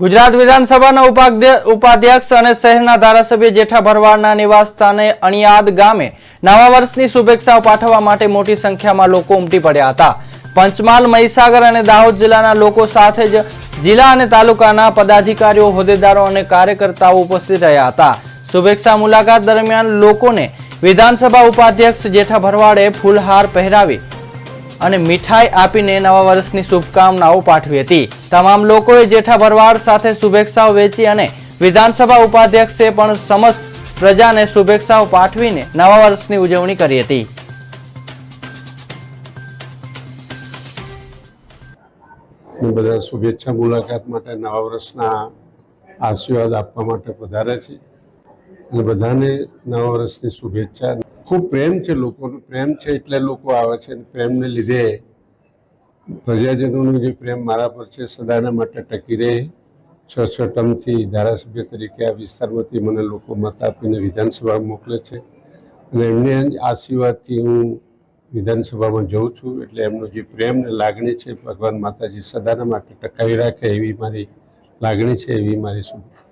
ગુજરાત વિધાનસભાના ઉપાધ્ય- ઉપાધ્યક્ષ અને શહેરના ધારાસભ્ય જેઠા ભરવાડના નિવાસ સ્થાને અણિયાદ ગામે નવા વર્ષની શુભેચ્છાઓ પાઠવવા માટે મોટી સંખ્યામાં લોકો ઉમટી પડ્યા હતા. પંચમહાલ, મહીસાગર અને દાહોદ જિલ્લાના લોકો સાથે જ જિલ્લા અને તાલુકાના પદાધિકારીઓ, હોદ્દેદારો અને કાર્યકર્તાઓ ઉપસ્થિત રહ્યા હતા. શુભેચ્છા મુલાકાત દરમિયાન લોકોને વિધાનસભા ઉપાધ્યક્ષ જેઠા ભરવાડે ફૂલહાર પહેરાવી અને મીઠાઈ આપીને નવા વર્ષની શુભકામનાઓ પાઠવી હતી. તમામ લોકોએ જેઠા ભરવાડ સાથે શુભેચ્છાઓ વેચી અને વિધાનસભા ઉપાધ્યક્ષે પણ સમસ્ત પ્રજાને શુભેચ્છાઓ પાઠવીને નવા વર્ષની ઉજવણી કરી હતી. હું બધા શુભેચ્છા મુલાકાત માટે નવા વર્ષના આશીર્વાદ આપવા માટે પધારે છે. અને બધાને નવા વર્ષની શુભેચ્છા ખૂબ પ્રેમ છે લોકોનો, પ્રેમ છે એટલે લોકો આવે છે પ્રેમને લીધે પ્રજાજનોનો જે પ્રેમ મારા પર છે, સદાના માટે ટકી રહે. છ છ ટર્મથી ધારાસભ્ય તરીકે આ વિસ્તારમાંથી મને લોકો મત આપીને વિધાનસભા મોકલે છે. અને એમને આશીર્વાદથી હું વિધાનસભામાં જઉં છું, એટલે એમનો જે પ્રેમ ને લાગણી છે, ભગવાન માતાજી સદાના માટે ટકાવી રાખે એવી મારી લાગણી છે, એવી મારી શુભ